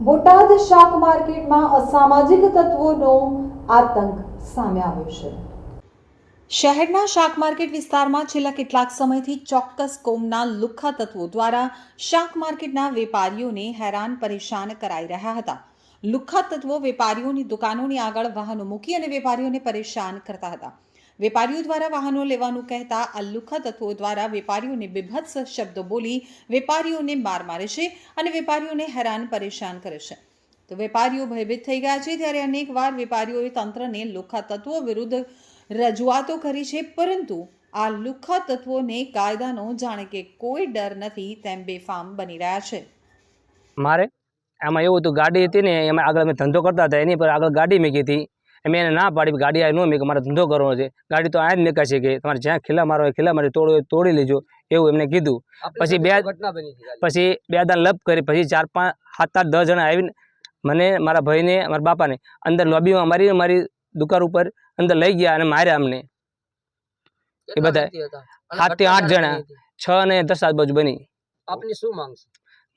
બોટાદ શાક માર્કેટમાં અસામાજિક તત્વોનો આતંક સામે આવ્યો છે. શહેરના શાક માર્કેટ વિસ્તારમાં છેલ્લા કેટલાક સમયથી ચોક્કસ કોમના લુખ્ખા તત્વો દ્વારા શાક માર્કેટના વેપારીઓને હેરાન પરેશાન કરાઈ રહ્યા હતા. લુખ્ખા તત્વો વેપારીઓની દુકાનોની આગળ વાહનો મૂકી અને વેપારીઓને પરેશાન કરતા હતા. વેપારીઓ દ્વારા વાહનો લેવાનું કહેતા આ લુખ્ખા તત્વો દ્વારા વેપારીઓને બીભત્સ શબ્દો બોલી વેપારીઓને માર મારે છે અને વેપારીઓને હેરાન પરેશાન કરે છે. તો વેપારીઓ ભયભીત થઈ ગયા છે ત્યારે અનેકવાર વેપારીઓએ તંત્રને લુખ્ખા તત્વો વિરુદ્ધ રજૂઆતો કરી છે, પરંતુ આ લુખ્ખા તત્વોને કાયદાનો જાણે કે કોઈ ડર નથી તેમ બેફામ બની રહ્યા છે. મારે? આમાં એવું હતું, ગાડી હતી ને, એમાં આગળ અમે ધંધો કરતા હતા, એની પર આગળ ગાડી મૂકી હતી. મેં એને ના પાડી ગાડી આ ન મૂકી મારે ધંધો કરવો છે. ગાડી તો આ જ નીકળશે કે તમારે જ્યાં ખીલા મારો ખીલા મારી તોડો તોડી લેજો એવું એમને કીધું. પછી બે પછી બે દાન લપ કરી પછી ચાર પાંચ સાત આઠ દસ જણા આવીને મને મારા ભાઈને મારા બાપાને અંદર લોબીમાં મારી મારી દુકાન ઉપર અંદર લઈ ગયા અને માર્યા અમને. એ બધા સાતથી આઠ જણા. છ અને દસ આજુબાજુ બની. આપની શું માંગ છે?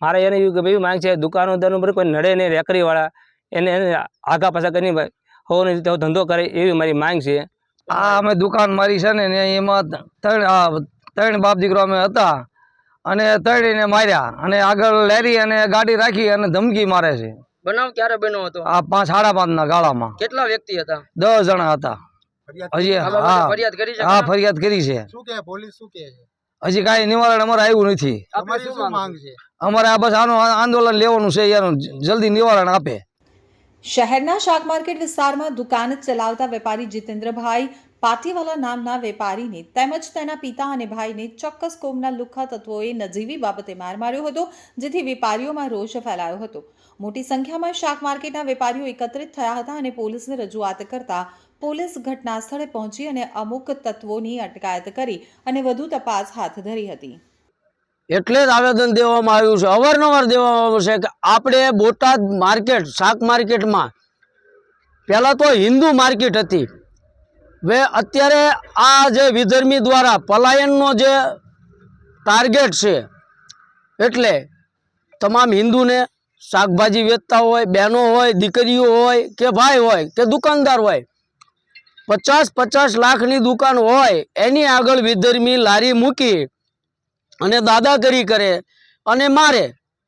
મારે એને એવું કે ભાઈ માંગ છે દુકાનો દરનું કોઈ નડે નહીં રેકરી વાળા એને આગા પાછા કરીને હોવાની રીતે ધંધો કરે એવી મારી માંગ છે. આ અમે દુકાન મારી છે ને એમાં ત્રણ આ ત્રણ બાપ દીકરો અમે હતા. અને તળીને માર્યા અને આગળ લેરી અને ગાડી રાખી અને ધમકી મારે છે. બનાવ ક્યારે બન્યો હતો? આ પાંચ સાડા પાંચ ના ગાળામાં. કેટલા વ્યક્તિ હતા? દસ જણા હતા. હજી હા. ફરિયાદ કરી છે હા ફરિયાદ કરી છે. શું કે પોલીસ શું કે છે? હજી કાંઈ નિવારણ અમારે આવ્યું નથી. અમારે આ બસ આનું આંદોલન લેવાનું છે એનું જલ્દી નિવારણ આપે. શહેરના શાક માર્કેટ વિસ્તારમાં દુકાન ચલાવતા વેપારી જીતેન્દ્રભાઈ પાટીવાલા નામના વેપારીને તેમજ તેના પિતા અને ભાઈને ચોક્કસ કોમના લુખ્ખા તત્વોએ નજીવી બાબતે માર માર્યો હતો, જેથી વેપારીઓમાં રોષ ફેલાયો હતો. મોટી સંખ્યામાં શાક માર્કેટના વેપારીઓ એકત્રિત થયા હતા અને પોલીસને રજૂઆત કરતા પોલીસ ઘટના સ્થળે પહોંચી અને અમુક તત્વોની અટકાયત કરી અને વધુ તપાસ હાથ ધરી હતી. એટલે જ આવેદન દેવામાં આવ્યું છે. અવારનવાર દેવામાં આવ્યું છે કે આપણે બોટાદ માર્કેટ, શાક માર્કેટમાં, પહેલાં તો હિન્દુ માર્કેટ હતી. હવે અત્યારે આ જે વિધર્મી દ્વારા પલાયનનો જે ટાર્ગેટ છે, એટલે તમામ હિન્દુને શાકભાજી વેચતા હોય, બહેનો હોય, દીકરીઓ હોય કે ભાઈ હોય કે દુકાનદાર હોય, પચાસ પચાસ લાખની દુકાન હોય, એની આગળ વિધર્મી લારી મૂકી અને દાદાગીરી કરે અને મારે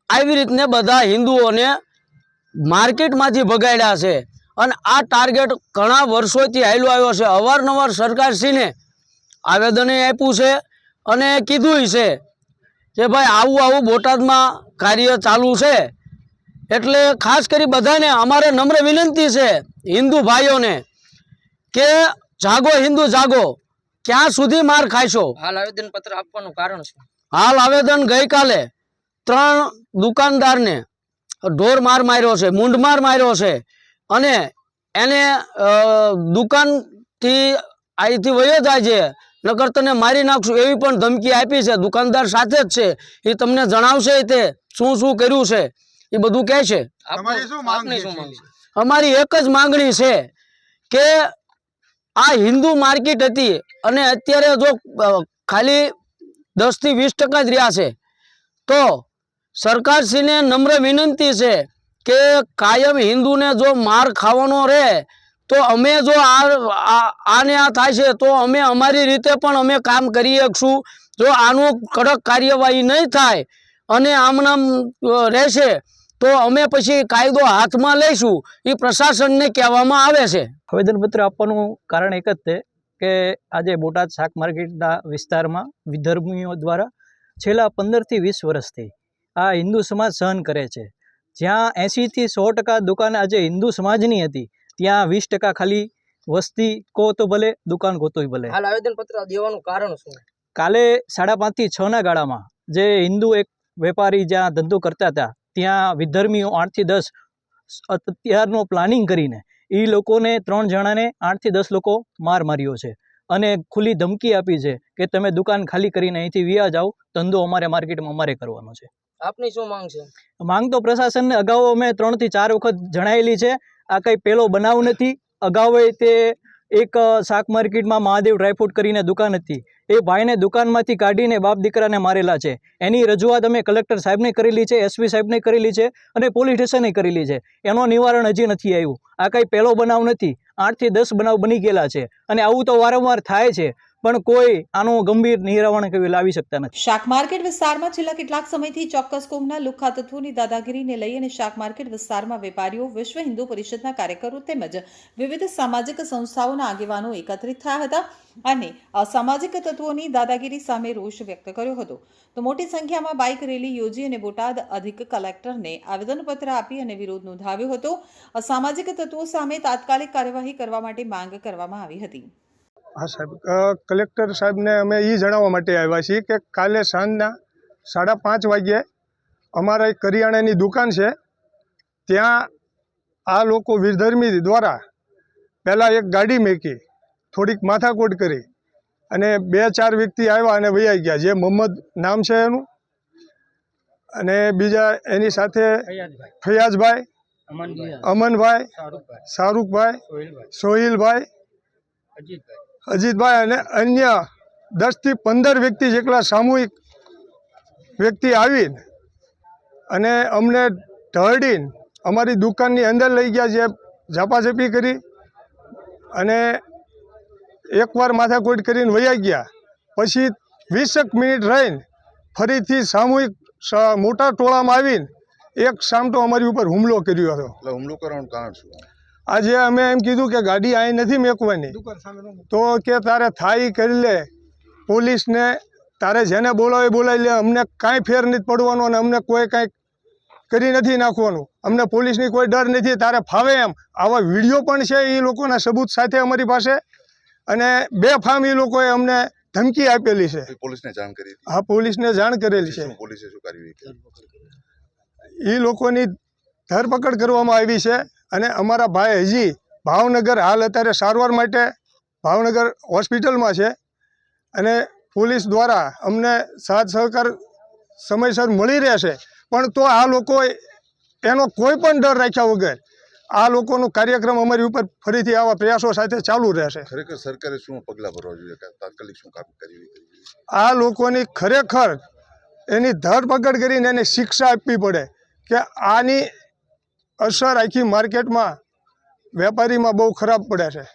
આવી રીતને બધા હિન્દુઓને માર્કેટમાંથી ભગાડ્યા છે. અને આ ટાર્ગેટ ઘણા વર્ષોથી હાલ્યો આવ્યો છે. અવારનવાર સરકારશ્રીને આવેદને આપ્યું છે અને કીધું છે કે ભાઈ આવું આવું બોટાદમાં કાર્ય ચાલુ છે. એટલે ખાસ કરી બધાને અમારે નમ્ર વિનંતી છે હિન્દુ ભાઈઓને કે જાગો હિન્દુ જાગો, ક્યાં સુધી માર ખાશો હાલ આવેદન આપવાનું કારણ છે. હાલ આવેદન ગઈકાલે ત્રણ દુકાનદારને ઢોર માર માર્યો છે મૂંઢમાર માર્યો છે અને એને દુકાનથી અહીંથી વયો જાય છે નકર તને મારી નાખશું એવી પણ ધમકી આપી છે દુકાનદાર સાથે જ છે એ તમને જણાવશે તે શું શું કર્યું છે એ બધું કહે છે. અમારી એક જ માંગણી છે કે આ હિન્દુ માર્કેટ હતી અને અત્યારે જો ખાલી દસથી વીસ ટકા જ રહ્યા છે. તો સરકારશ્રીને નમ્ર વિનંતી છે કે કાયમ હિન્દુને જો માર ખાવાનો રહે, તો અમે જો આને આ થાય છે, તો અમે અમારી રીતે પણ અમે કામ કરી શકશું. જો આનું કડક કાર્યવાહી નહીં થાય અને આમનામ રહેશે, તો અમે પછી કાયદો હાથમાં લઈશું. એ પ્રશાસનને કહેવામાં આવે છે. આવેદનપત્ર આપવાનું કારણ એક જ છે. કે આજે બોટાદ શાક માર્કેટના વિસ્તારમાં વિધર્મીઓ દ્વારા છેલ્લા પંદરથી વીસ વર્ષથી આ હિન્દુ સમાજ સહન કરે છે. જ્યાં એંશીથી સો ટકા દુકાન આજે હિન્દુ સમાજની હતી ત્યાં વીસ ટકા ખાલી વસ્તી કહો તો ભલે દુકાન ગોતોય ભલે. હાલ આવેદનપત્ર દેવાનું કારણ શું? કાલે સાડા પાંચથી છના ગાળામાં જે હિન્દુ એક વેપારી જ્યાં ધંધો કરતા હતા ત્યાં વિધર્મીઓ આઠથી દસ અત્યારનો પ્લાનિંગ કરીને એ લોકોને ત્રણ જણાને આઠથી દસ લોકો માર માર્યો છે. અને ખુલ્લી ધમકી આપી છે કે તમે દુકાન ખાલી કરીને અહીંથી વ્યા જાઓ ધંધો અમારે માર્કેટમાં અમારે કરવાનો છે. આપની શું માંગ છે? માંગ તો પ્રશાસનને અગાઉ અમે ત્રણથી ચાર વખત જણાયેલી છે આ કંઈ પહેલો બનાવ નથી. અગાઉ તે એક શાક માર્કેટમાં મહાદેવ ડ્રાયફ્રૂટ કરીને દુકાન હતી. એ ભાઈને દુકાનમાંથી કાઢીને બાપ દીકરાને મારેલા છે. એની રજૂઆત અમે કલેક્ટર સાહેબને કરેલી છે, એસપી સાહેબને કરેલી છે અને પોલીસ સ્ટેશને કરેલી છે. એનો નિવારણ હજી નથી આવ્યું. આ કાંઈ પહેલો બનાવ નથી. આઠથી દસ બનાવ બની ગયેલા છે અને આવું તો વારંવાર થાય છે. પણ કોઈ આનું ગંભીર નિરાવરણ લાવી શકતા નથી. શાક માર્કેટ વિસ્તારમાં છેલ્લા કેટલાક સમયથી ચોક્કસ કોમના લુખ્ખા તત્વોની દાદાગીરીને લઈ અને શાક માર્કેટ વિસ્તારમાં વેપારીઓ, વિશ્વ હિન્દુ પરિષદના કાર્યકરો તેમજ વિવિધ સામાજિક સંસ્થાઓના આગેવાનો એકત્રિત થયા હતા અને અસામાજિક તત્વોની દાદાગીરી સામે રોષ વ્યક્ત કર્યો હતો. તો મોટી સંખ્યામાં બાઇક રેલી યોજી અને બોટાદ અધિક કલેક્ટરને આવેદનપત્ર આપી અને વિરોધ નોંધાવ્યો હતો. અસામાજિક તત્વો સામે તાત્કાલિક કાર્યવાહી કરવા માટે માંગ કરવામાં આવી હતી. હા સાહેબ. કલેક્ટર સાહેબને અમે એ જણાવવા માટે આવ્યા છીએ કે કાલે સાંજના સાડા પાંચ વાગ્યે અમારા એક કરિયાણાની દુકાન છે. ત્યાં આ લોકો વિધર્મી દ્વારા પહેલાં એક ગાડી મેકી થોડીક માથાકોટ કરી અને બે ચાર વ્યક્તિ આવ્યા અને વૈયા ગયા જે મોહમ્મદ નામ છે એનું. અને બીજા એની સાથે ફૈયાઝભાઈ અમનભાઈ. શાહરૂખભાઈ. સોહિલભાઈ. અજીતભાઈ અને અન્ય દસથી પંદર વ્યક્તિ જેટલા સામૂહિક વ્યક્તિ આવીને અને અમને ઢળડીને અમારી દુકાનની અંદર લઈ ગયા જે ઝાપાઝપી કરી અને એકવાર માથાકૂટ કરીને વયા ગયા. પછી વીસેક મિનિટ રહીને ફરીથી સામૂહિક મોટા ટોળામાં આવીને એક સામટો અમારી ઉપર હુમલો કર્યો હતો. હુમલો કરવાનું કારણ શું? આજે અમે એમ કીધું કે ગાડી અહીં નથી મેકવાની. તો કે તારે થાય કરી લે. પોલીસને તારે જેને બોલાવે બોલાવી લે. અમને કાંઈ ફેર નથી પડવાનો અને અમને કોઈ કાંઈ કરી નથી નાખવાનું. અમને પોલીસની કોઈ ડર નથી. તારે ફાવે એમ. આવા વીડિયો પણ છે એ લોકોના સબૂત સાથે અમારી પાસે. અને બે ફામ એ લોકોએ અમને ધમકી આપેલી છે. હા પોલીસને જાણ કરી હતી. પોલીસને જાણ કરેલી છે. પોલીસે શું કાર્યવાહી એ લોકોની ધરપકડ કરવામાં આવી છે. અને અમારા ભાઈ હજી ભાવનગર હાલ અત્યારે સારવાર માટે ભાવનગર હોસ્પિટલમાં છે. અને પોલીસ દ્વારા અમને સાથ સહકાર સમયસર મળી રહેશે. પણ તો આ લોકો એનો કોઈ પણ ડર રાખ્યા વગર આ લોકોનો કાર્યક્રમ અમારી ઉપર ફરીથી આવા પ્રયાસો સાથે ચાલુ રહેશે. ખરેખર સરકારે શું પગલાં ભરવા જોઈએ? તાત્કાલિક શું કામ કરવી આ લોકોની ખરેખર એની ધરપકડ કરીને એને શિક્ષા આપવી પડે કે આની અસર આખી માર્કેટમાં વેપારીમાં બહુ ખરાબ પડે છે.